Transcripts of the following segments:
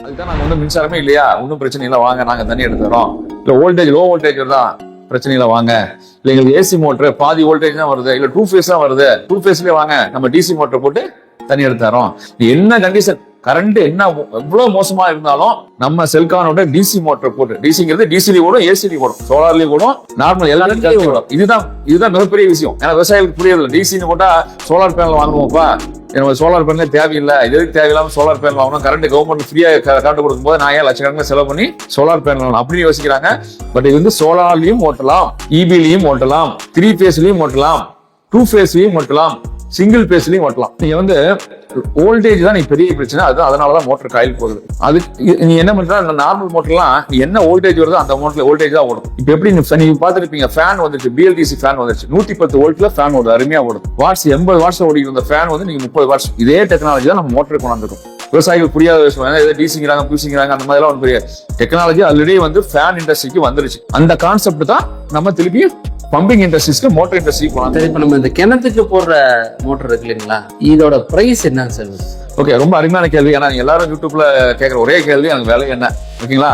அதுதான் நாங்க வந்து மின்சாரமே இல்லையா? ஒன்றும் பிரச்சனை இல்லை வாங்க நாங்க தண்ணி எடுத்துறோம் இல்லை வோல்டேஜ் லோ வோல்டேஜ் தான் பிரச்சனை இல்லை வாங்க. இல்லை எங்களுக்கு ஏசி மோட்டர் பாதி வோல்டேஜ் தான் வருது. இல்ல டூ ஃபேஸ் தான் வருது. டூ ஃபேஸ்லயே வாங்க. நம்ம டிசி மோட்டர் போட்டு தண்ணி எடுத்துறோம் என்ன கண்டிஷன் கரண்ட் என்ன எவ்வளவு மோசமா இருந்தாலும் நம்ம செல்கானோட டிசி மோட்டர் போட்டு டிசிங்கிறது டிசிலி ஓடும் ஏசிலி ஓடும் சோலார்லயும் ஓடும் நார்மல் எல்லாரும் ஓடும். இதுதான் இதுதான் மிகப்பெரிய விஷயம். ஏன்னா விவசாயிகளுக்கு புரியல டிசின்னு போட்டா சோலார் பேனல் வாங்குவோம்ப்பா. நம்ம சோலார் பேனலே தேவையில்லை. இது எதுக்கு தேவையில்லாம சோலார் பேனல் வாங்கணும்? கரண்ட் கவர்மெண்ட் ஃப்ரீயா கரண்ட் கொடுக்கும்போது நான் ஏன் லட்சக்கணக்கில் செலவு பண்ணி சோலார் பேனல் அப்படின்னு யோசிக்கிறாங்க. பட் இது வந்து சோலார்லயும் ஓட்டலாம். இபிலையும் ஓட்டலாம். த்ரீ ஃபேஸ்லயும் ஓட்டலாம். டூ ஃபேஸ்லயும் ஓட்டலாம். சிங்கிள் பேஸ்லயும் ஓட்டலாம். நீங்க வந்து ஓல்டேஜ் தான் நீ பெரிய பிரச்சனை. அது அதனாலதான் மோட்டர் காயில் போகுது. அது நீ என்ன பண்ற நார்மல் மோட்டர்லாம் நீ என்ன வோல்டேஜ் வருதோ அந்த மோட்டர்ல வோல்டேஜ் தான் ஓடும். இப்போ எப்படி நீ- நீங்க பாத்துருப்பீங்க ஃபேன் வந்துச்சு பிஎல்டிசி ஃபேன் வந்துச்சு நூத்தி பத்து வோல்ட்ல ஃபேன் ஓடும் அருமையா ஓடும். வாட்ஸ் எண்பது வாட்ஸ் ஓடி இருந்த ஃபேன் வந்து நீங்க முப்பது வாட்ஸ் இதே டெக்னாலஜி தான் நம்ம மோட்டருக்கு கொண்டாந்துருக்கோம். விவசாயிகள் புரியாத விஷயம். ஏன்னா ஏதோ டிசிங்கிறாங்க பூசிங்கிறாங்க அந்த மாதிரிலாம் ஒன்றும் புரியாது. டெக்னாலஜி ஆல்ரெடி வந்து ஃபேன் இண்டஸ்ட்ரிக்கு வந்துருச்சு. அந்த கான்செப்ட் தான் நம்ம திருப்பி பம்பிங் இண்டஸ்ட்ரீஸ்க்கு மோட்டர் இண்டஸ்ட்ரிக்கு கொண்டாந்து சரி இப்ப நம்ம இந்த கிணத்துக்கு போடுற மோட்டர் இருக்கு இல்லைங்களா? இதோட பிரைஸ் என்னன்னு சார்? ஓகே ரொம்ப அருமையான கேள்வி. ஏன்னா எல்லாரும் யூடியூப்ல கேட்குற ஒரே கேள்வி எனக்கு விலை என்ன? ஓகேங்களா?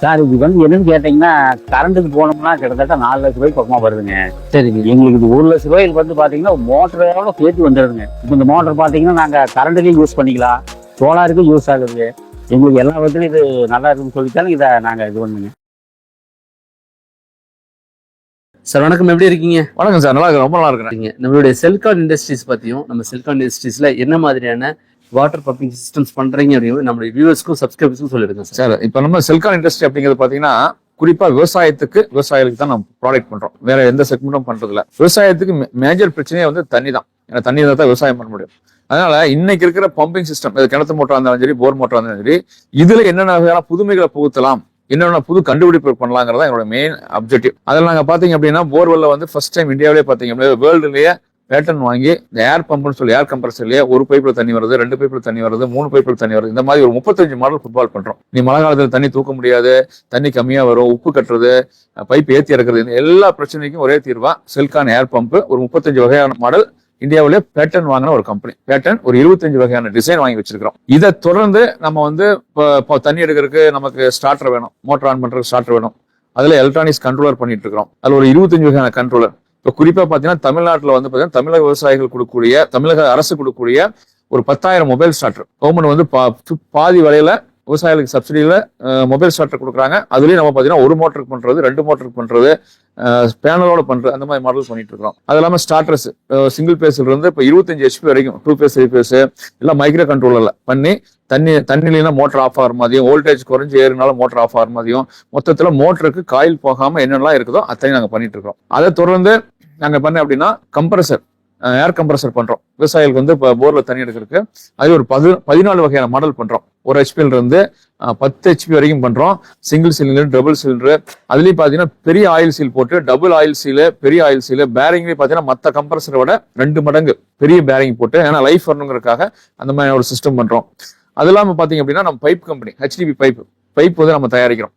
சார் இது வந்து என்னன்னு கேட்டீங்கன்னா கரண்ட்டுக்கு போனோம்னா கிட்டத்தட்ட நாலு லட்ச ரூபாய்க்கு பக்கமா வருதுங்க. சரிங்க. எங்களுக்கு இது ஒரு லட்ச ரூபாய்க்கு வந்து பாத்தீங்கன்னா மோட்டரோட சேர்த்து வந்துடுதுங்க இப்போ இந்த மோட்டர் பாத்தீங்கன்னா நாங்க கரண்ட்டுக்கும் யூஸ் பண்ணிக்கலாம். சோலாருக்கும் யூஸ் ஆகுது. எங்களுக்கு எல்லா விதத்துலையும் இது நல்லா இருக்குன்னு சொல்லித்தாலும் இதை நாங்க இது பண்ணுங்க. சார் வணக்கம். எப்படி இருக்கீங்க? வணக்கம் சார் நல்லா இருக்கு ரொம்ப நல்லா இருக்கிறேன் இருக்கீங்க நம்மளுடைய செல்கான் இண்டஸ்ட்ரீஸ் பத்தியும் நம்ம செல்கான் இண்டஸ்ட்ரீஸ்ல என்ன மாதிரியான வாட்டர் பம்பிங் சிஸ்டம்ஸ் பண்றீங்க அப்படிங்கிறது நம்மளுடைய வியூவர்ஸ்க்கும் சப்ஸ்கிரைபர்ஸ்க்கும் சொல்லிடுங்க சார். இப்போ நம்ம செல்கான் இண்டஸ்ட்ரி அப்படிங்கிறது பாத்தீங்கன்னா குறிப்பா விவசாயத்துக்கு விவசாயிகளுக்கு தான் நம்ம ப்ராடக்ட் பண்றோம். வேற எந்த செக்மெண்ட்டும் பண்றது இல்ல விவசாயத்துக்கு மேஜர் பிரச்சனையே வந்து தண்ணி தான் ஏன்னா தண்ணி இருந்தால் தான் விவசாயம் பண்ண முடியும். அதனால இன்னைக்கு இருக்கிற பம்பிங் சிஸ்டம் இது கிணத்து மோட்டரா இருந்தாலும் சரி போர் மோட்டரா இருந்தாலும் சரி இதுல என்னென்ன வகையான புதுமைகளை புகுத்தலாம் என்னென்ன புது கண்டுபிடிப்பு பண்ணலாங்கிறதா என்னோட மெயின் அப்ஜெக்டிவ் அதில் நாங்கள் பார்த்தீங்க அப்படின்னா போர்வெல்ல வந்து ஃபர்ஸ்ட் டைம் இந்தியாவிலே பார்த்தீங்க அப்படின்னா வேர்ல்டுலேயே பேட்டன் வாங்கி இந்த ஏர் பம்ப்னு சொல்லி ஏர் கம்ப்ரஸர்லயே ஒரு பைப்பில் தண்ணி வருது ரெண்டு பைப்பில் தண்ணி வருது மூணு பைப்பில் தண்ணி வருது இந்த மாதிரி ஒரு முப்பத்தஞ்சு மாடல் ஃபுட்பால் பண்றோம். நீ மழை காலத்தில் தண்ணி தூக்க முடியாது தண்ணி கம்மியாக வரும் உப்பு கட்டுறது பைப் ஏற்றி இறக்குறது இந்த எல்லா பிரச்சனைக்கும் ஒரே தீர்வா செல்கான் ஏர் பம்பு ஒரு முப்பத்தஞ்சு வகையான மாடல் இந்தியாவிலே பேட்டன் வாங்கின ஒரு கம்பெனி பேட்டன் ஒரு இருபத்தஞ்சு வகையான டிசைன் வாங்கி வச்சிருக்கிறோம். இதை தொடர்ந்து நம்ம வந்து இப்போ இப்போ தண்ணி எடுக்கிறதுக்கு நமக்கு ஸ்டார்டர் வேணும். மோட்டர் ஆன் பண்றதுக்கு ஸ்டார்டர் வேணும். அதுல எலக்ட்ரானிக்ஸ் கண்ட்ரோலர் பண்ணிட்டு இருக்கிறோம். அதுல ஒரு இருபத்தஞ்சு வகையான கண்ட்ரோலர் இப்போ குறிப்பாக பாத்தீங்கன்னா தமிழ்நாட்டில் வந்து பாத்தீங்கன்னா தமிழக விவசாயிகள் கொடுக்கக்கூடிய தமிழக அரசு கொடுக்கக்கூடிய ஒரு பத்தாயிரம் மொபைல் ஸ்டார்டர் கவர்மெண்ட் வந்து பா- பாதி விலையில விவசாயிகளுக்கு சப்சிடியில் மொபைல் ஸ்டார்டர் கொடுக்குறாங்க. அதுலேயும் நம்ம பார்த்தீங்கன்னா ஒரு மோட்டருக்கு பண்ணுறது ரெண்டு மோட்டருக்கு பண்ணுறது பேனலோட பண்ணுறது அந்த மாதிரி மாடல் பண்ணிட்டு இருக்கிறோம். அது இல்லாமல் ஸ்டார்டர்ஸ் சிங்கிள் பேஸ்லேருந்து இப்போ இருபத்தஞ்சு ஹெச்பி வரைக்கும் டூ பேஸ் த்ரீ பேஸ் எல்லாம் மைக்ரோ கண்ட்ரோலில் பண்ணி தண்ணி தண்ணிலாம் மோட்டர் ஆஃப் ஆகிற மாதிரியும் வோல்டேஜ் குறைஞ்சி ஏறினாலும் மோட்டர் ஆஃப் ஆகிற மாதிரியும் மொத்தத்தில் மோட்டருக்கு காயில் போகாமல் என்னென்னலாம் இருக்குதோ அத்தனையும் நாங்கள் பண்ணிட்டு இருக்கோம் அதை தொடர்ந்து நாங்கள் பண்ண அப்படின்னா கம்ப்ரஸர் ஏர் கம்ப்ரஸர் பண்றோம். விவசாயிகளுக்கு வந்து இப்போ போர்ல தண்ணி எடுக்கிறதுக்கு அது ஒரு பதி பதினாலு வகையான மாடல் பண்றோம். ஒரு ஹெச்பியில் இருந்து பத்து ஹெச்பி வரைக்கும் பண்றோம். சிங்கிள் சிலிண்டர் டபுள் சிலிண்டர் அதுலயும் பாத்தீங்கன்னா பெரிய ஆயில் சீல் போட்டு டபுள் ஆயில் சீலு பெரிய ஆயில் சீலு பேரிங்லேயே பாத்தீங்கன்னா மற்ற கம்ப்ரஸரை விட ரெண்டு மடங்கு பெரிய பேரிங் போட்டு ஏன்னா லைஃப் வரணுங்கிறதுக்காக அந்த மாதிரி ஒரு சிஸ்டம் பண்றோம். அது இல்லாமல் பார்த்தீங்க அப்படின்னா நம்ம pipe company HDP pipe pipe வந்து நம்ம தயாரிக்கிறோம்.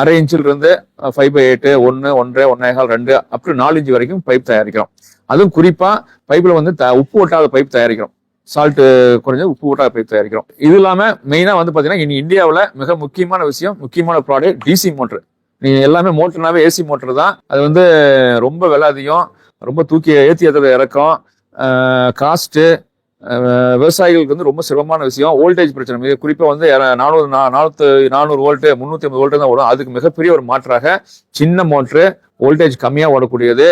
அரை இன்ச்சில் இருந்து ஃபைவ் பை எயிட்டு ஒன்று ஒன்றரை ஒன்னேகால் ரெண்டு அப் டு நாலு இன்ச்சு வரைக்கும் பைப் தயாரிக்கிறோம். அதுவும் குறிப்பாக பைப்பில் வந்து த- உப்பு ஒட்டாத பைப் தயாரிக்கிறோம். சால்ட்டு குறைஞ்ச உப்பு ஓட்டாத பைப் தயாரிக்கிறோம். இது இல்லாமல் மெயினாக வந்து பார்த்தீங்கன்னா இனி இந்தியாவில் மிக முக்கியமான விஷயம் முக்கியமான ப்ராடக்ட் டிசி மோட்ரு நீங்கள் எல்லாமே மோட்டர்னாவே ஏசி மோட்டர் தான். அது வந்து ரொம்ப விலை அதிகம் ரொம்ப தூக்கி ஏற்றி ஏற்றுற இறக்கம் காஸ்ட்டு விவசாயிகளுக்கு வந்து ரொம்ப சிரமமான விஷயம். வோல்டேஜ் பிரச்சனை. மிக குறிப்பாக வந்து நானூறு நா- நானூறு வோல்ட்டு முந்நூற்றி ஐம்பது வோல்ட்டு தான் வரும் அதுக்கு மிகப்பெரிய ஒரு மாற்றாக சின்ன மோட்ரு வோல்டேஜ் கம்மியாக ஓடக்கூடியது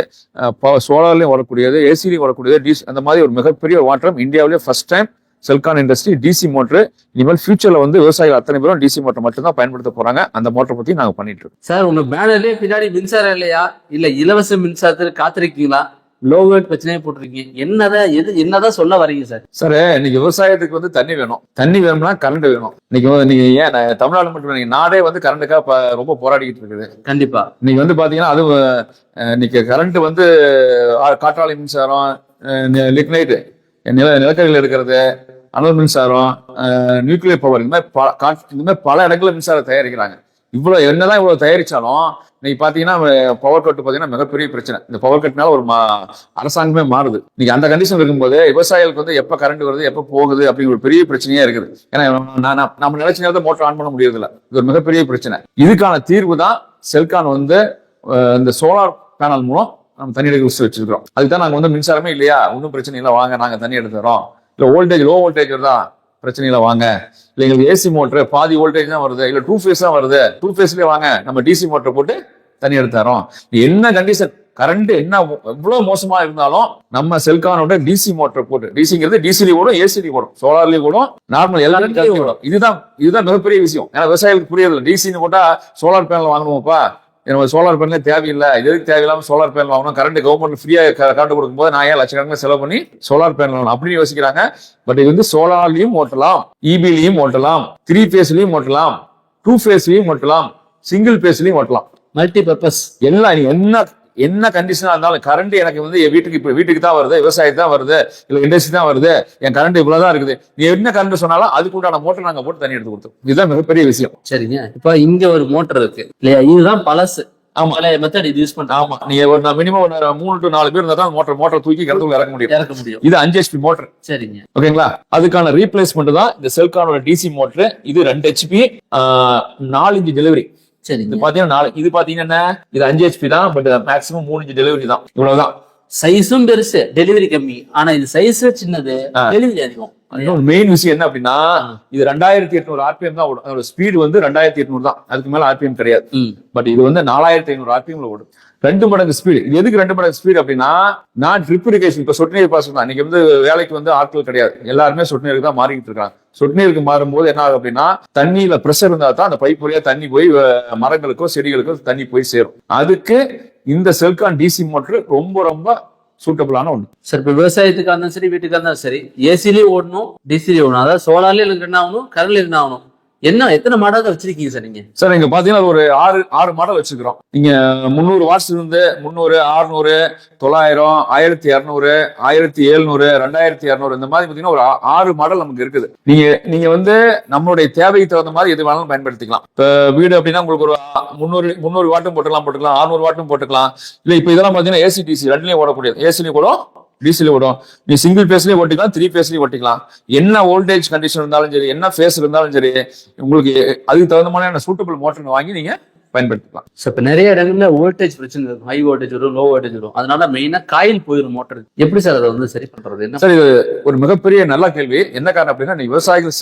சோலார்லயும் ஓடக்கூடியது ஏசிலையும் ஓடக்கூடியது டிசி அந்த மாதிரி ஒரு மிகப்பெரிய ஒரு மாற்றம் இந்தியாவிலேயே ஃபர்ஸ்ட் டைம் செல்கான் இண்டஸ்ட்ரி டிசி மோட்டர் இனிமேல் ஃபியூச்சர்ல வந்து விவசாயிகள் அத்தனை பேரும் டிசி மோட்டர் மட்டும்தான் பயன்படுத்த போறாங்க. அந்த மோட்டர் பத்தி நாங்க பண்ணிட்டு இருக்கோம். சார் உங்க பேனர்லயே பின்னாடி மின்சாரம் இல்லையா? இல்ல இலவச மின்சாரத்தில் காத்திருக்கீங்களா? லோவேட் பிரச்சனையே போட்டிருக்கீங்க. என்னதான் எது என்னதான் சொல்ல வரீங்க சார்? சார் இன்னைக்கு விவசாயத்துக்கு வந்து தண்ணி வேணும். தண்ணி வேணும்னா கரண்ட் வேணும். இன்னைக்கு நீங்க ஏன் தமிழ்நாடு மட்டும் நாடே வந்து கரண்ட்டுக்காக ரொம்ப போராடிக்கிட்டு இருக்குது. கண்டிப்பா. இன்னைக்கு வந்து பாத்தீங்கன்னா அது இன்னைக்கு கரண்ட் வந்து காற்றாலை மின்சாரம் லிக்னைட் நில நிலக்கரியில் இருக்கிறது அனல் மின்சாரம் நியூக்ளியர் பவர் இந்த மாதிரி இந்த மாதிரி பல இடங்களில் மின்சாரம் தயாரிக்கிறாங்க. இவ்வளவு என்னதான் இவ்வளவு தயாரிச்சாலும் இன்னைக்கு பாத்தீங்கன்னா பவர் கட் பாத்தீங்கன்னா மிகப்பெரிய பிரச்சனை. இந்த பவர் கட்னால ஒரு மா- அரசாங்கமே மாறுது. இன்னைக்கு அந்த கண்டிஷன் இருக்கும்போது விவசாயிகளுக்கு வந்து எப்ப கரண்ட் வருது எப்ப போகுது அப்படிங்கிற ஒரு பெரிய பிரச்சனையே இருக்குது. ஏன்னா நான் நம்ம நினைச்ச நேரத்தை மோட்டர் ஆன் பண்ண முடியறதில்ல. இது ஒரு மிகப்பெரிய பிரச்சனை. இதுக்கான தீர்வு தான் செல்கான் வந்து இந்த சோலார் பேனல் மூலம் நம்ம தண்ணி எடுக்க வச்சு வச்சிருக்கிறோம். அதுக்கு தான் நாங்க வந்து மின்சாரமே இல்லையா? ஒன்றும் பிரச்சனை இல்லை. வாங்க நாங்க தண்ணி எடுத்து தரோம் இல்ல ஓல்டேஜ் லோ வோல்டேஜ் வருதா? பிரச்சனை இல்லை வாங்க. இல்ல எங்களுக்கு ஏசி மோட்டர் பாதி வோல்டேஜ் தான் வருது. இல்ல டூ ஃபேஸ் தான் வருது. டூ ஃபேஸ்லயே வாங்க. நம்ம டிசி மோட்டர் போட்டு தண்ணி எடுத்து தரோம் என்ன கண்டிஷன் கரண்ட் என்ன எவ்வளவு மோசமா இருந்தாலும் நம்ம செல்கானோட டிசி மோட்டர் போட்டு டிசிங்கிறது டிசிலி ஓடும் ஏசிலி ஓடும். சோலார்லயும் ஓடும் நார்மல் எல்லாருமே ஓடும். இதுதான் இதுதான் மிகப்பெரிய விஷயம். ஏன்னா விவசாயிகளுக்கு புரியல டிசின்னு போட்டா சோலார் பேனல் வாங்கணுமாப்பா? நம்ம சோலார் பேனலே தேவையில்லை. இது எதுக்கு தேவையில்லாம சோலார் பேனல் வாங்கணும்? கரண்ட் கவர்மெண்ட் ஃப்ரீயா கரண்ட் கொடுக்கும்போது நான் ஏன் லட்சக்கணக்கில் செலவு பண்ணி சோலார் பேனல் வாங்கணும் அப்படின்னு யோசிக்கிறாங்க. பட் இது வந்து சோலார்லயும் ஓட்டலாம். இபிலையும் ஓட்டலாம். த்ரீ ஃபேஸ்லயும் ஓட்டலாம். டூ ஃபேஸ்லயும் ஓட்டலாம். சிங்கிள் ஃபேஸ்லயும் ஓட்டலாம். மல்டி பர்பஸ் எல்லாம் என்ன என்ன கண்டிஷனா இருந்தாலும் கரண்ட் எனக்கு வந்து என் வீட்டுக்கு இப்ப வீட்டுக்கு தான் வருது விவசாயத்துக்கு தான் வருது இல்ல இண்டஸ்ட்ரி தான் வருது என் கரண்ட் இவ்வளவுதான் இருக்குது. நீ என்ன கரண்ட் சொன்னாலும் அதுக்கு உண்டான மோட்டர் நாங்க போட்டு தண்ணி எடுத்து கொடுத்தோம் இதுதான் மிகப்பெரிய விஷயம். சரிங்க. இப்ப இங்க ஒரு மோட்டர் இருக்கு. இல்லையா? இதுதான் பழசு. ஆமா. மெத்தட் இது யூஸ் பண்றாங்க ஆமா. நீங்க ஒரு மினிமம் ஒரு மூணு டு நாலு பேர் இருந்தா தான் மோட்டர் மோட்டர் தூக்கி கிடத்துல இறக்க முடியும். இறக்க முடியும். இது அஞ்சு ஹெச்பி மோட்டர் சரிங்க. ஓகேங்களா? அதுக்கான ரீப்ளேஸ்மெண்ட் தான் இந்த செல்கானோட டிசி மோட்டர் இது ரெண்டு ஹெச்பி நாலு இன்ச்சு டெலிவரி இது சரிங்க பாத்தீங்கன்னா நாலு இது பாத்தீங்கன்னா? இது அஞ்சு ஹெச்பி தான் பட் மேக்ஸிமம் மூணு இன்ச்சு டெலிவரி தான். இவ்வளவுதான். சைஸும் பெருசு டெலிவரி கம்மி. ஆனா இது சைஸ் சின்னது. டெலிவரி அதிகம். இன்னொரு மெயின் விஷயம் என்ன அப்படின்னா. இது ரெண்டாயிரத்தி எட்நூறு ஆர்பிஎம் தான் ஓடும். அதோட ஸ்பீடு வந்து ரெண்டாயிரத்தி எட்நூறு தான். அதுக்கு மேல ஆர்பிஎம் கிடையாது. பட் இது வந்து நாலாயிரத்தி ஐநூறு ஆர்பிஎம்ல ஓடும். ரெண்டு மடங்கு ஸ்பீடு இது எதுக்கு ரெண்டு மடங்கு ஸ்பீடு அப்படின்னா நான் ட்ரிப் இரிகேஷன் இப்ப சொட்டு நீர் பாசனம் தான். இன்னைக்கு வந்து வேலைக்கு வந்து ஆட்கள் கிடையாது. எல்லாருமே சொட்டு நீருக்கு தான் மாறிக்கிட்டு இருக்காங்க. சொட்டு நீருக்கு மாறும்போது என்ன ஆகும் அப்படின்னா தண்ணியில ப்ரெஷர் இருந்தா தான் அந்த பைப் வழியா தண்ணி போய் மரங்களுக்கோ செடிகளுக்கோ தண்ணி போய் சேரும். அதுக்கு இந்த செல்கான் டிசி மோட்டர் ரொம்ப ரொம்ப சூட்டபிளான ஒன்று சரி இப்ப விவசாயத்துக்கு இருந்தாலும் சரி வீட்டுக்கு இருந்தாலும் சரி ஏசிலயும் ஓடணும் டிசிலயும் ஓடணும் அதாவது சோலார்லயும் என்ன ஆகணும் கரண்ட்ல என்ன எத்தனை மாடல் வச்சிருக்கீங்க சார் நீங்க? சார் இங்க பாத்தீங்கன்னா ஒரு ஆறு ஆறு மாடல் வச்சிருக்கிறோம். நீங்க முந்நூறு வாட்ஸ் இருந்து முந்நூறு ஆறுநூறு தொள்ளாயிரம் ஆயிரத்தி இரநூறு ஆயிரத்தி எழுநூறு ரெண்டாயிரத்தி இரநூறு இந்த மாதிரி பாத்தீங்கன்னா ஒரு ஆறு மாடல் நமக்கு இருக்குது. நீங்க நீங்க வந்து நம்மளுடைய தேவைக்கு தகுந்த மாதிரி எது வேணாலும் பயன்படுத்திக்கலாம். இப்ப வீடு அப்படின்னா உங்களுக்கு ஒரு முந்நூறு முந்நூறு வாட்டும் போட்டுக்கலாம் போட்டுக்கலாம் ஆறுநூறு வாட்டும் போட்டுக்கலாம். இல்ல இப்ப இதெல்லாம் பாத்தீங்கன்னா ஏசி டிசி ரெண்டுலயும் ஓடக்கூடியது. ஏசிலையும் கூட டிசியில் ஓடும். நீ சிங்கிள் ஃபேஸ்லேயும் ஓட்டிக்கலாம் த்ரீ ஃபேஸ்லேயும் ஓட்டிக்கலாம். என்ன வோல்டேஜ் கண்டிஷன் இருந்தாலும் சரி என்ன ஃபேஸ் இருந்தாலும் சரி உங்களுக்கு அதுக்கு தகுந்த மாதிரியான சூட்டபிள் மோட்டர் வாங்கி நீங்க பயன்படுத்திக்கலாம். So, இப்ப நிறைய இடங்கள்ல வோல்டேஜ் பிரச்சனை இருக்கும். ஹை வோல்டேஜ் வரும் லோ வோல்டேஜ் வரும். அதனால மெயினா காயில் போயிடும் மோட்டர் எப்படி சார் அதை வந்து சரி பண்றது? என்ன? சார் இது ஒரு மிகப்பெரிய நல்ல கேள்வி. என்ன காரணம் அப்படின்னா நீ விவசாயிகள்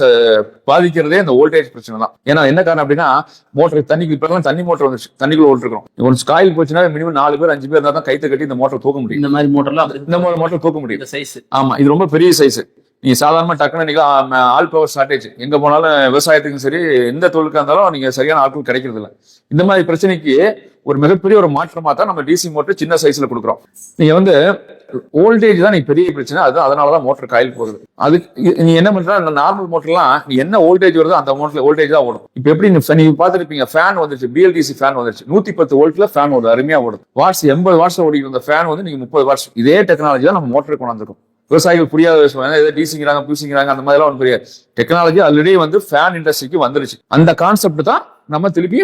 பாதிக்கிறதே இந்த வோல்டேஜ் பிரச்சனை தான். ஏன்னா என்ன காரணம் அப்படின்னா மோட்டர் தண்ணிக்கு இப்ப தண்ணி மோட்டர் வந்துச்சு தண்ணிக்குள்ள ஓட்டிருக்கோம் ஒன்ஸ் காயில் போச்சுன்னா மினிமம் நாலு பேர் அஞ்சு பேர் இருந்தா தான் கைத்தை கட்டி இந்த மோட்டர் தூக்க முடியும். இந்த மாதிரி மோட்டர்லாம் இந்த மாதிரி மோட்டர் தூக்க முடியும். இந்த சைஸ் ஆமா இது ரொம்ப பெரிய சைஸ் நீங்க சாதாரணமா டக்குன்னு நீங்கள் ஆல் பவர் ஷார்டேஜ் எங்க போனாலும் விவசாயத்துக்கும் சரி எந்த தொழிலுக்காக இருந்தாலும் நீங்க சரியான ஆட்கள் கிடைக்கிறதில்ல இந்த மாதிரி பிரச்சனைக்கு ஒரு மிகப்பெரிய ஒரு மாற்றமா தான் நம்ம டிசி மோட்டர் சின்ன சைஸ்ல கொடுக்குறோம். நீங்க வந்து ஓல்டேஜ் தான் நீ பெரிய பிரச்சனை. அது அதனாலதான் மோட்டர் காயில் போகுது. அதுக்கு நீ என்ன பண்ற அந்த நார்மல் மோட்டர்லாம் நீ என்ன ஓல்டேஜ் வருதோ அந்த மோட்டர்ல ஓல்டேஜ் தான் ஓடும். இப்போ எப்படி நீ நீங்க பார்த்துருப்பீங்க ஃபேன் வந்துருச்சு பிஎல்டிசி ஃபேன் வந்துருச்சு. நூத்தி பத்து வோல்ட்ல ஃபேன் ஓடுது அருமையா ஓடுது. வாட்ஸ் எண்பது வாட்ஸ் ஓடி இருந்த ஃபேன் வந்து நீங்க முப்பது வாட்ஸ் இதே டெக்னாலஜி தான் நம்ம மோட்டருக்கு கொண்டாந்துருக்கோம். விவசாயிகள் புரியாத விஷயம். ஏதோ டீசிங்கிறாங்க பூசிங்கிறாங்க அந்த மாதிரிலாம் ஒன்றும் புரியாது. டெக்னாலஜி ஆல்ரெடி வந்து ஃபேன் இண்டஸ்ட்ரிக்கு வந்துருச்சு. அந்த கான்செப்ட் தான் நம்ம திருப்பி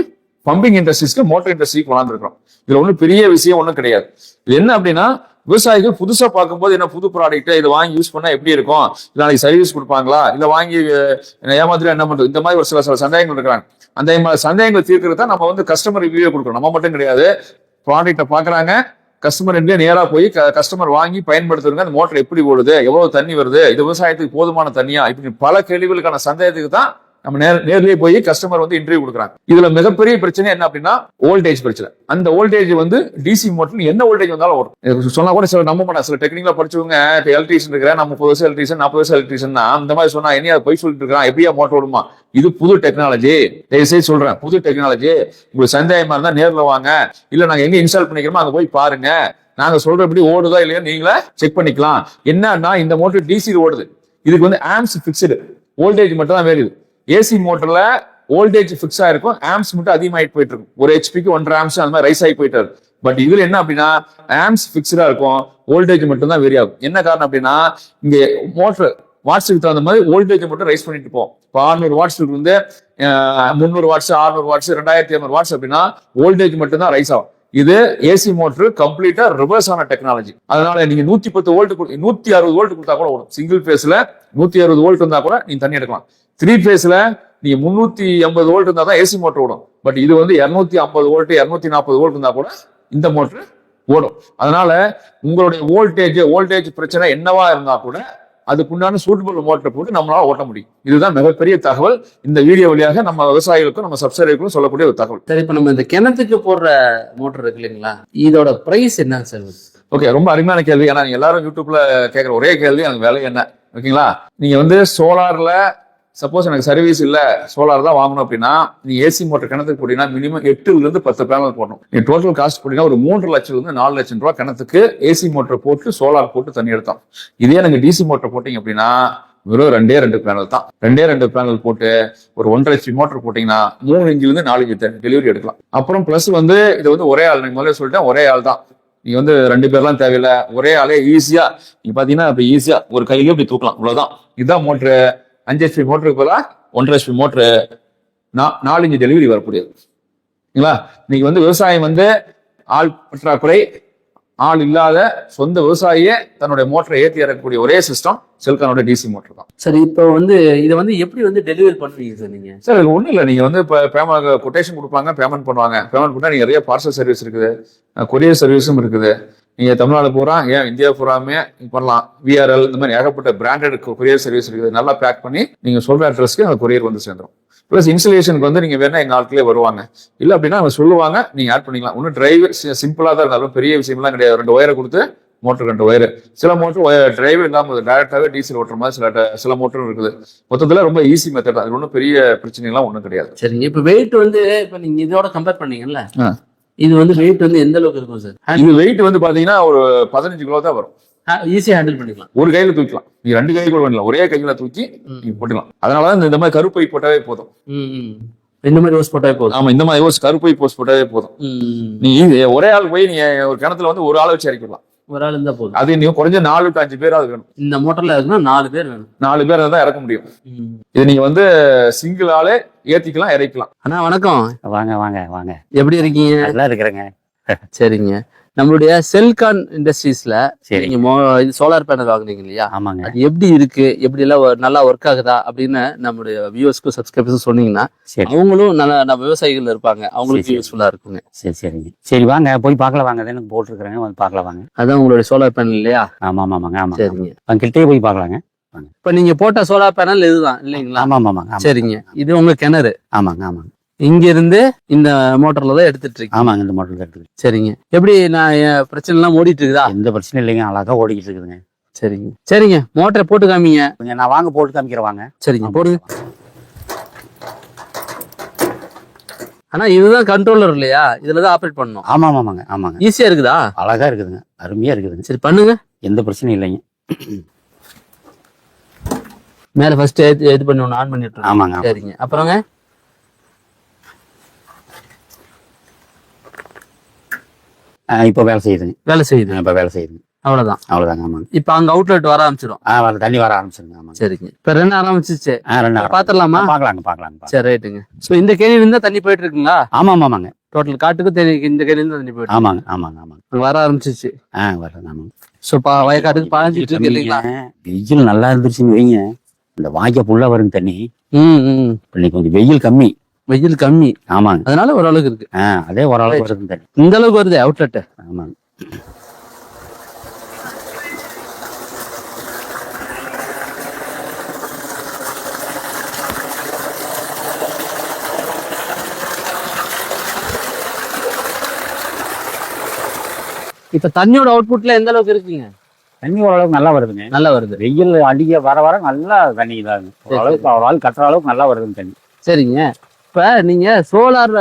பம்பிங் இண்டஸ்ட்ரீஸ்க்கு மோட்டர் இண்டஸ்ட்ரிக்கு வளர்ந்துருக்கிறோம் இதுல ஒன்றும் பெரிய விஷயம் ஒன்றும் கிடையாது. இது என்ன அப்படின்னா விவசாயிகள் புதுசா பார்க்கும்போது என்ன புது ப்ராடக்ட் இதை வாங்கி யூஸ் பண்ணா எப்படி இருக்கும்? இல்லை நாளைக்கு சர்வீஸ் கொடுப்பாங்களா? இல்ல வாங்கி என்ன ஏமாத்திரம் என்ன பண்றது? இந்த மாதிரி ஒரு சில சில சந்தேகங்கள் இருக்கிறாங்க. அந்த மாதிரி சந்தேகங்கள் தீர்க்கிறது தான் நம்ம வந்து கஸ்டமர் ரிவ்யூ கொடுக்குறோம் நம்ம மட்டும் கிடையாது. ப்ராடக்ட்டை பார்க்குறாங்க கஸ்டமர் இருந்தே நேராக போய் கஸ்டமர் வாங்கி பயன்படுத்துறதுங்க அந்த மோட்டர் எப்படி ஓடுது எவ்வளவு தண்ணி வருது இது விவசாயத்துக்கு போதுமான தண்ணியா இப்படி பல கேள்விகளுக்கான சந்தேகத்துக்கு தான் நம்ம நேர் நேர்லயே போய் கஸ்டமர் வந்து இன்டர்வியூ கொடுக்குறாங்க. இதுல மிகப்பெரிய பிரச்சனை என்ன அப்படின்னா ஓல்டேஜ் பிரச்சனை. அந்த ஓல்டேஜ் வந்து டிசி மோட்டர் என்ன ஓல்டேஜ் வந்தாலும் வரும். சொன்னா கூட சில நம்ப மாட்டாங்க. சில டெக்னிக்கலா படிச்சவங்க இப்போ எலக்ட்ரீஷியன் இருக்கிற நம்ம முப்பது வருஷம் எலக்ட்ரீஷியன் நாற்பது வருஷம் எலக்ட்ரீஷியன் அந்த மாதிரி சொன்னா என்ன போய் சொல்லிட்டு இருக்கான்? எப்படியா மோட்டர் ஓடுமா? இது புது டெக்னாலஜி தயவுசெய்து சொல்றேன் புது டெக்னாலஜி உங்களுக்கு சந்தேகமா இருந்தா நேர்ல வாங்க. இல்ல நாங்க எங்க இன்ஸ்டால் பண்ணிக்கிறோமோ அங்க போய் பாருங்க. நாங்க சொல்றபடி ஓடுதா இல்லையா நீங்களே செக் பண்ணிக்கலாம். என்னன்னா இந்த மோட்டர் டிசி ஓடுது. இதுக்கு வந்து ஆம்ஸ் பிக்சடு வோல்டேஜ் மட்டும் தான் வேறுது ஏசி மோட்டர்ல வோல்டேஜ் ஃபிக்ஸ் ஆயிருக்கும். ஆம்ஸ் மட்டும் அதிகமாகிட்டு போயிட்டு இருக்கும் ஒரு ஹெச்பிக்கு ஒன்றரை ஆம்ஸ் அந்த மாதிரி ரைஸ் ஆகி போயிட்டு பட் இதுல என்ன அப்படின்னா ஆம்ஸ் ஃபிக்ஸ்டா இருக்கும். வோல்டேஜ் மட்டும் தான் வெரி ஆகும். என்ன காரணம் அப்படின்னா இங்க மோட்டர் வாட்ஸுக்கு தகுந்த மாதிரி வோல்டேஜ் மட்டும் ரைஸ் பண்ணிட்டு போவோம் இப்போ அறுநூறு வாட்ஸ் இருந்து முந்நூறு வாட்ஸ் ஆறுநூறு வாட்ஸ் ரெண்டாயிரத்தி ஐநூறு வாட்ஸ் அப்படின்னா வோல்டேஜ் மட்டும் தான் ரைஸ் ஆகும். இது ஏசி மோட்டர் கம்ப்ளீட்டா ரிவர்ஸ் ஆன டெக்னாலஜி அதனால நீங்க நூத்தி பத்து வோல்ட் நூத்தி அறுபது வோல்ட் கொடுத்தா கூட ஓடும். சிங்கிள் பேஸ்ல நூத்தி அறுபது வோல்ட் இருந்தா கூட நீங்க தண்ணி எடுக்கலாம். த்ரீ ஃபேஸ்ல நீங்க முன்னூத்தி ஐம்பது வோல்ட் இருந்தா தான் ஏசி மோட்டர் ஓடும். பட் இது வந்து இருநூத்தி ஐம்பது வோல்ட் இருநூத்தி நாற்பது வோல்ட் இருந்தா கூட இந்த மோட்டர் ஓடும். அதனால உங்களுடைய வோல்டேஜ் வோல்டேஜ் பிரச்சனை என்னவா இருந்தா கூட அதுக்குண்டான சூட்டபிள் மோட்டர் போட்டு நம்மளால ஓட்ட முடியும். இதுதான் மிகப்பெரிய தகவல். இந்த வீடியோ வழியாக நம்ம விவசாயிகளுக்கும் நம்ம சப்ஸ்கிரைபருக்கும் சொல்லக்கூடிய ஒரு தகவல். சரி இப்ப நம்ம இந்த கிணத்துக்கு போடுற மோட்டர் இருக்கு இல்லைங்களா? இதோட பிரைஸ் என்ன சார் ஓகே ரொம்ப அருமையான கேள்வி. ஏன்னா நீங்க எல்லாரும் யூடியூப்ல கேட்குற ஒரே கேள்வி எனக்கு விலை என்ன? ஓகேங்களா? நீங்க வந்து சோலார்ல சப்போஸ் எனக்கு சர்வீஸ் இல்லை சோலார் தான் வாங்கணும் அப்படின்னா நீ ஏசி மோட்டர் கிணத்துக்கு போட்டீங்கன்னா மினிமம் எட்டுலேருந்து பத்து பேனல் போடணும். நீ டோட்டல் காஸ்ட் போட்டீங்கன்னா ஒரு மூன்று லட்சத்துலேருந்து நாலு லட்சம் ரூபா கிணத்துக்கு ஏசி மோட்டர் போட்டு சோலார் போட்டு தண்ணி எடுத்தோம். இதே எனக்கு டிசி மோட்டர் போட்டிங்க அப்படின்னா வெறும் ரெண்டே ரெண்டு பேனல் தான். ரெண்டே ரெண்டு பேனல் போட்டு ஒரு ஒன்றரை லட்சம் மோட்டர் போட்டிங்கன்னா மூணு இன்ச்சில நாலு இன்ச்சு டெலிவரி எடுக்கலாம். அப்புறம் ப்ளஸ் வந்து இது வந்து ஒரே ஆள் நீங்கள் முதல்ல சொல்லிட்டேன் ஒரே ஆள் தான். நீ வந்து ரெண்டு பேர்லாம் தேவையில்ல ஒரே ஆளே ஈஸியாக நீ பார்த்தீங்கன்னா இப்ப ஈஸியாக ஒரு கையிலேயே இப்படி தூக்கலாம் இவ்வளோதான் இதுதான் மோட்ரு அஞ்சு ஹெச்பி மோட்டருக்கு பதிலா ஒன்றரை ஹெச்பி மோட்ரு நாலு இன்ச்சு டெலிவரி வரக்கூடியது. சரிங்களா? இன்னைக்கு வந்து விவசாயம் வந்து ஆள் பற்றாக்குறை ஆள் இல்லாத சொந்த விவசாயியே தன்னுடைய மோட்டரை ஏற்றி இறக்கக்கூடிய ஒரே சிஸ்டம் செல்கானோட டிசி மோட்டர் தான். சரி இப்போ வந்து இதை வந்து எப்படி வந்து டெலிவரி பண்ணுவீங்க சார் நீங்க? சார் இது ஒன்றும் இல்லை. நீங்கள் வந்து இப்போ பேமெண்ட் கொட்டேஷன் கொடுப்பாங்க பேமெண்ட் பண்ணுவாங்க. பேமெண்ட் பண்ணால் நீங்கள் நிறைய பார்சல் சர்வீஸ் இருக்குது கொரியர் சர்வீஸும் இருக்குது. நீங்கள் தமிழ்நாடு பூரா ஏன் இந்தியா பூராமே பண்ணலாம். விஆர்எல் இந்த மாதிரி ஏகப்பட்ட பிராண்டட் கொரியர் சர்வீஸ் இருக்குது. நல்லா பேக் பண்ணி நீங்கள் சொல்கிற அட்ரஸ்க்கு அந்த கொரியர் வந்து சேர்ந்துரும். ப்ளஸ் இன்ஸ்டலேஷனுக்கு வந்து நீங்கள் வேணா எங்கள் ஆட்களே வருவாங்க. இல்லை அப்படின்னா அவங்க சொல்லுவாங்க நீங்கள் ஆட் பண்ணிக்கலாம். ஒன்றும் டிரைவர் சிம்பிளாக தான் இருந்தாலும் பெரிய விஷயம்லாம் கிடையாது. ரெண்டு ஒயரை கொடுத்து மோட்டர் ரெண்டு ஒயர் சில மோட்டர் டிரைவர் இல்லாமல் டேரெக்டாகவே டீசல் ஓட்டுற மாதிரி சில சில மோட்டரும் இருக்குது. மொத்தத்தில் ரொம்ப ஈஸி மெத்தட் அது ஒன்றும் பெரிய பிரச்சனைலாம் ஒன்றும் கிடையாது. சரிங்க. இப்போ வெயிட் வந்து இப்போ நீங்க இதோட கம்பேர் பண்ணீங்கல்ல. இது வந்து வெயிட் வந்து எந்த அளவுக்கு இருக்கும் சார் இது வெயிட் வந்து பாத்தீங்கன்னா ஒரு பதினஞ்சு கிலோ தான் வரும். ஈஸியா ஹேண்டில் பண்ணிக்கலாம். ஒரு கையில தூக்கலாம் நீ ரெண்டு கை கூட பண்ணலாம் ஒரே கையில தூக்கி. நீங்க போட்டுக்கலாம். அதனாலதான் இந்த- மாதிரி கருப்பை போட்டாவே போதும். இந்த மாதிரி ரோஸ் போட்டாவே போதும். ஆமா இந்த மாதிரி ஒரு கருப்பை போஸ்ட் போட்டாவே போதும். நீ ஒரே ஆள் போய் நீ ஒரு கிணத்துல வந்து ஒரு ஆளை வச்சு இறக்கிடலாம். ஒரு ஆள் இருந்தா போதும். அது நீ குறைஞ்ச நாலு டு அஞ்சு பேராவது வேணும். இந்த மோட்டர்ல இருக்குன்னா நாலு பேர் வேணும். நாலு பேர் தான் இறக்க முடியும். இது நீங்க வந்து சிங்கிள் ஆளே ஏத்திக்கலாம் இறக்கலாம் அண்ணா வணக்கம். வாங்க வாங்க வாங்க. எப்படி இருக்கீங்க? நல்லா இருக்கிறேங்க. சரிங்க. நம்மளுடைய செல்கான் இண்டஸ்ட்ரீஸ்ல நீங்க சோலார் பேனல் வாங்குனீங்க இல்லையா? ஆமாங்க. அது எப்படி இருக்கு? எப்படி எல்லாம் நல்லா ஒர்க் ஆகுதா? அப்படின்னு நம்மளுடைய வியூவர்ஸ்க்கும் சப்ஸ்கிரைபர்ஸும் சொன்னீங்கன்னா அவங்களும் நல்ல நம்ம விவசாயிகள் இருப்பாங்க. அவங்களுக்கு. யூஸ்ஃபுல்லா இருக்குங்க. சரி சரிங்க சரி வாங்க. போய் பார்க்கலாம் வாங்க. எனக்கு போட்டிருக்கிறேங்க வந்து பார்க்கலாம் வாங்க. அதான் உங்களுடைய சோலார் பேனல் இல்லையா? ஆமா ஆமா ஆமாங்க. ஆமா சரிங்க. வாங்க கிட்டே போய் பார்க்கலாங்க. இப்ப நீங்க போட்ட சோலார் பேனல் இதுதான் இல்லைங்களா? ஆமா ஆமா. சரிங்க. இது உங்க கிணறு. ஆமாங்க ஆமாங்க. இங்க இருந்து இந்த மோட்டர்ல தான் எடுத்துட்டு இருக்கீங்க. ஆமாங்க இந்த தான் இருக்குது சரிங்க. எப்படி நான் என் பிரச்சனை எல்லாம் ஓடிட்டு இருக்குதா எந்த பிரச்சனையும் இல்லைங்க அழகா ஓடிக்கிட்டு இருக்குதுங்க. சரிங்க. சரிங்க. மோட்டரை போட்டு காமிங்க. நான் வாங்க போட்டு காமிக்கிறேன் வாங்க. சரிங்க போடுங்க. ஆனா இதுதான் கண்ட்ரோலர் இல்லையா? இதுலதான் ஆப்ரேட் பண்ணணும். ஆமா ஆமா ஆமாங்க ஆமாங்க. ஈஸியா இருக்குதா? அழகா இருக்குதுங்க அருமையா இருக்குதுங்க. சரி பண்ணுங்க. எந்த பிரச்சனையும் இல்லைங்க. மேல ஃபர்ஸ்ட் ஏத்து பண்ணி ஒன்று ஆன் பண்ணிட்டு ஆமாங்க ஆமா. சரிங்க. அப்புறங்க? இப்போ வேலை செய்யுதுங்க. வேலை செய்யுது. இப்போ வேலை செய்யுதுங்க அவ்வளவுதான். அவ்வளவுதாங்க ஆமாங்க. இப்ப அங்க அவுட்லெட் வர ஆரம்பிச்சிடும் ஆ வர தண்ணி வர ஆரம்பிச்சிருங்க ஆமாங்க. சரிங்க. இப்ப ரெண்டு ஆரம்பிச்சிச்சு. ஆ ரெண்டு பார்க்கலாங்க பார்க்கலாங்க பார்க்கலாம். சரி ரைட்டுங்க. சோ இந்த கேணியில இருந்தா தண்ணி போயிட்டு இருக்குங்களா? ஆமா ஆமா ஆமாங்க. டோட்டல் காட்டுக்கு தெரி- இந்த கேணியில இருந்து தண்ணி போயிட்டு ஆமாங்க ஆமாங்க ஆமாங்க. அங்க வர ஆரம்பிச்சிச்சு. ஆ வரேன் ஆமாங்க. சோ பா வயக்காட்டுக்கு பாஞ்சிட்டு இருக்கு இல்லைங்களா? வெயில் நல்லா இருந்துச்சுன்னு வைங்க. இந்த வாய்க்கா புல்லா வருங்க தண்ணி. ம் இன்னைக்கு கொஞ்சம் வெயில் கம்மி. வெயில் கம்மி. ஆமாங்க. அதனால ஓரளவுக்கு இருக்கு. ஆ அதே ஓரளவுக்கு தண்ணி இந்த அளவுக்கு வருது அவுட்லெட் ஆமாங்க. இப்ப தண்ணியோட அவுட்புட்ல எந்த அளவுக்கு இருக்குங்க? தண்ணி ஓரளவுக்கு நல்லா வருதுங்க. நல்லா வருது. வெயில் அடிக்க வர வர நல்லா தண்ணி இதாகுங்க ஓரளவுக்கு ஒரு ஆள் கட்டுற அளவுக்கு நல்லா வருதுங்க தண்ணி. சரிங்க. இப்ப நீங்க சோலார்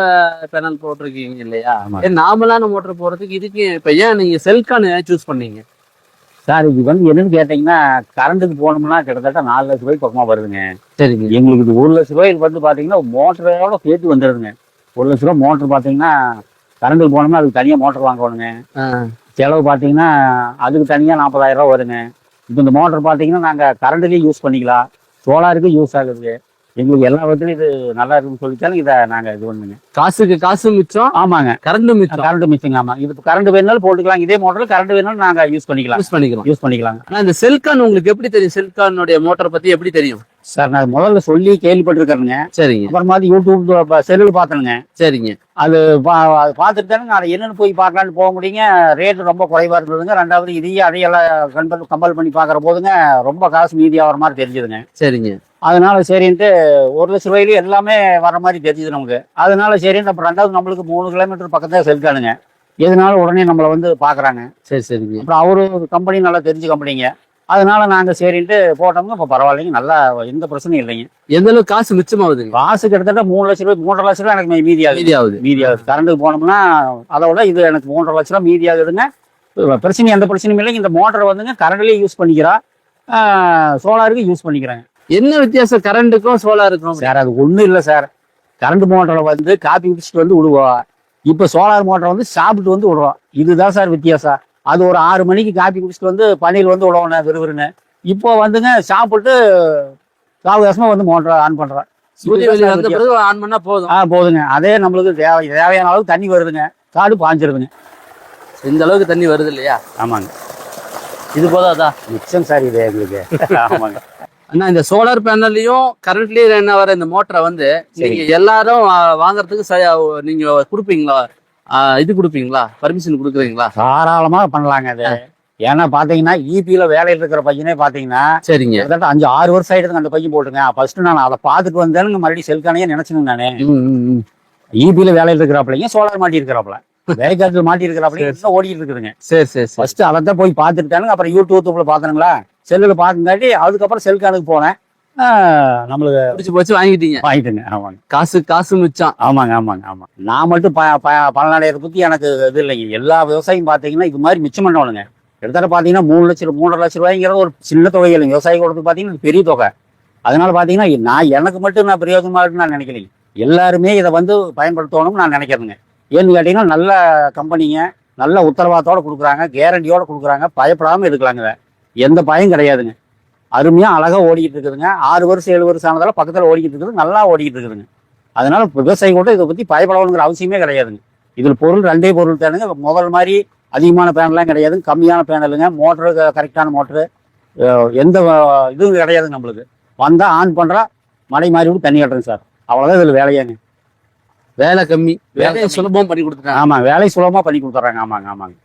பேனல் போட்டிருக்கீங்க இல்லையா? நார்மலான மோட்டர் போடுறதுக்கு இதுக்கு இப்ப ஏன் நீங்க செல்கான் சூஸ் பண்ணீங்க? சார் இது வந்து என்னன்னு கேட்டீங்கன்னா கரண்ட்டுக்கு போனோம்னா கிட்டத்தட்ட நாலு லட்ச ரூபாய்க்கு பக்கமா வருதுங்க. சரிங்க. எங்களுக்கு இது ஒரு லட்ச ரூபாய்க்கு வந்து பாத்தீங்கன்னா மோட்டரோட சேர்த்து வந்துடுதுங்க ஒரு லட்ச ரூபாய் மோட்டர் பாத்தீங்கன்னா கரண்ட்டுக்கு போனோம்னா அதுக்கு தனியா மோட்டர் வாங்கணுங்க. செலவு பாத்தீங்கன்னா அதுக்கு தனியா நாற்பதாயிரம் ரூபாய் வருங்க இப்போ இந்த மோட்டர் பார்த்தீங்கன்னா நாங்கள் கரண்ட்லேயும் யூஸ் பண்ணிக்கலாம். சோலாருக்கும் யூஸ் ஆகுது எங்களுக்கு எல்லா விதத்துலையும் இது நல்லா இருக்குன்னு சொல்லித்தாலும் இதை நாங்கள் இது பண்ணுங்க. காசுக்கு காசு மிச்சம் ஆமாங்க. கரண்ட் மிச்சம். கரண்ட் மிஸ்ஸிங் ஆமாம் இது கரண்ட் வேணாலும் போட்டுக்கலாம். இதே மோட்டர் கரண்ட் வேணாலும் நாங்கள் யூஸ் பண்ணிக்கலாம். யூஸ் பண்ணிக்கலாம். யூஸ் பண்ணிக்கலாங்க. ஆனா இந்த செல்கான் உங்களுக்கு எப்படி தெரியும்? செல்கானுடைய மோட்டார் பத்தி எப்படி தெரியும்? சார் நான் முதல்ல சொல்லி கேள்விப்பட்டிருக்கிறேங்க. சரிங்க. அப்புறமாதி யூடியூப் செல்லில் பார்த்தனுங்க சரிங்க. அது பார்த்துட்டு தானே அதை என்னென்னு போய் பார்க்கலான்னு போக முடியுங்க. ரேட்டு ரொம்ப குறைவாக இருந்ததுங்க ரெண்டாவது இதையே அதையெல்லாம் கம்பல் கம்பல் பண்ணி பார்க்குற போதுங்க ரொம்ப காசு மீதி ஆகிற மாதிரி தெரிஞ்சுதுங்க. சரிங்க. அதனால சரின்ட்டு ஒரு லட்ச ரூபாயிலும் எல்லாமே வர மாதிரி தெரிஞ்சுது நமக்கு. அதனால சரின்ட்டு அப்புறம் ரெண்டாவது நம்மளுக்கு மூணு கிலோமீட்டர் பக்கத்தில் செல்கானுங்க எதனால உடனே நம்மளை வந்து பார்க்குறாங்க சரி சரிங்க. அப்புறம் அவரு கம்பெனி நல்லா தெரிஞ்ச கம்பெனிங்க அதனால நாங்கள் சரின்ட்டு போட்டோம்னா இப்போ பரவாயில்லைங்க. நல்லா எந்த பிரச்சனையும் இல்லைங்க. எந்த அளவுக்கு காசு மிச்சமாகுதுங்க? காசு கிட்டத்தட்ட மூணு லட்ச ரூபாய் மூன்றரை லட்ச ரூபாய் எனக்கு மீதி ஆகுது. மீதி ஆகுது. மீதி ஆகுது கரண்ட்டுக்கு போனோம்னா அதை விட இது எனக்கு மூன்றரை லட்ச ரூபா மீதி ஆகுதுங்க. பிரச்சனை எந்த பிரச்சனையும் இல்லைங்க. இந்த மோட்டரை வந்துங்க கரண்ட்லேயே யூஸ் பண்ணிக்கிறா. சோலாருக்கு யூஸ் பண்ணிக்கிறாங்க. என்ன வித்தியாசம்? கரண்ட்டுக்கும் சோலாருக்கும். சார் அது ஒன்றும் இல்லை சார். கரண்ட் மோட்டரை வந்து காப்பி குடிச்சிட்டு வந்து விடுவோம். இப்போ சோலார் மோட்டரை வந்து சாப்பிட்டு வந்து விடுறோம். இதுதான் சார் வித்தியாசம். அது ஒரு ஆறு மணிக்கு காப்பி குடிச்சிட்டு வந்து பணியில் வந்து விடுவோம் விறுவிறுன்னு. இப்போ வந்துங்க சாப்பிட்டு சாவகாசமாக வந்து மோட்டரை ஆன் பண்ணுறோம் ஆன் பண்ணா போதும். ஆ போதுங்க. அதே நம்மளுக்கு தேவை தேவையான அளவுக்கு தண்ணி வருதுங்க. காடு பாஞ்சிருதுங்க. இந்த அளவுக்கு தண்ணி வருது இல்லையா? ஆமாங்க. இது போதாதா? மிச்சம் சார் இது எங்களுக்கு. ஆமாங்க. அண்ணா இந்த சோலார் பேனல்லையும் கரண்ட்லயே என்ன வர இந்த மோட்டரை வந்து நீங்க எல்லாரும் வாங்குறதுக்கு நீங்க கொடுப்பீங்களா? இது கொடுப்பீங்களா? பர்மிஷன் கொடுக்குறீங்களா? தாராளமாக பண்ணலாங்க அது. ஏன்னா பார்த்தீங்கன்னா இபியில் வேலையில் இருக்கிற பையனே பார்த்தீங்கன்னா சரிங்க. கிட்டத்தட்ட அஞ்சு ஆறு வருஷம் ஆயிடுதுங்க அந்த பையன் போட்டுங்க ஃபர்ஸ்ட் நான் அதை பார்த்துட்டு வந்தேனுங்க மறுபடியும் செல்கானையே நினைச்சுங்க நானே. இபியில் வேலையில் இருக்கிறாப்லையும் சோலார் மாட்டி இருக்கிறாப்ல வேலைக்காட்டில் மாட்டி இருக்கிறாப்லையும் ஓடிட்டு இருக்குதுங்க. சரி சரி ஃபர்ஸ்ட் அதை தான் போய் பார்த்துட்டானுங்க அப்புறம் யூடியூப்ல பார்த்தனுங்களா செல்லில் பார்த்துங்காட்டி அதுக்கப்புறம் செல்கானுக்கு போனேன். ஆ, நம்மளுக்கு பிடிச்சு போச்சு வாங்கிட்டீங்க வாங்கிட்டுங்க. ஆமாங்க. காசு காசு மிச்சம். ஆமாங்க ஆமாங்க ஆமாங்க. நான் மட்டும் ப ப- பலனடையரை பற்றி எனக்கு இது இல்லைங்க. எல்லா விவசாயியும் பார்த்தீங்கன்னா இது மாதிரி மிச்சம் பண்ணணுங்க கிட்டத்தட்ட பார்த்தீங்கன்னா மூணு லட்சம் மூன்றரை லட்ச ரூபாய்ங்கிறது ஒரு சின்ன தொகை இல்லைங்க. விவசாயி கொடுத்து பார்த்தீங்கன்னா பெரிய தொகை. அதனால பார்த்தீங்கன்னா நான் எனக்கு மட்டும் நான் பிரயோஜனமாக இருக்குன்னு நான் நினைக்கலைங்க. எல்லாருமே இதை வந்து பயன்படுத்தணும்னு நான் நினைக்கிறேங்க ஏன்னு கேட்டிங்கன்னா நல்ல கம்பெனிங்க நல்ல உத்தரவாதத்தோட கொடுக்குறாங்க கேரண்டியோட கொடுக்குறாங்க பயப்படாமல் எடுக்கலாங்க. எந்த பயம் கிடையாதுங்க. அருமையாக அழகாக ஓடிக்கிட்டு இருக்குதுங்க. ஆறு வருஷம் ஏழு வருஷம் ஆனதால பக்கத்தில் ஓடிக்கிட்டு இருக்குது. நல்லா ஓடிக்கிட்டு இருக்குதுங்க. அதனால விவசாயி கூட இதை பற்றி பயப்படணுங்கிற அவசியமே கிடையாதுங்க. இதில் பொருள் ரெண்டே பொருள் தானுங்க முதல் மாதிரி அதிகமான பேனல்லாம் கிடையாது. கம்மியான பேனலுங்க. மோட்டரு கரெக்டான மோட்டரு. எந்த இதுவும் கிடையாதுங்க நம்மளுக்கு. வந்தால் ஆன் பண்ணுறா மழை மாறி விட்டு தண்ணி கட்டுறேங்க சார். அவ்வளோதான் இதில் வேலையாங்க. வேலை கம்மி. வேலையை வேலை சுலபம் பண்ணி கொடுத்துட்டாங்க. ஆமாம் வேலை சுலபமாக பண்ணி கொடுத்துட்றாங்க. ஆமாங்க ஆமாங்க.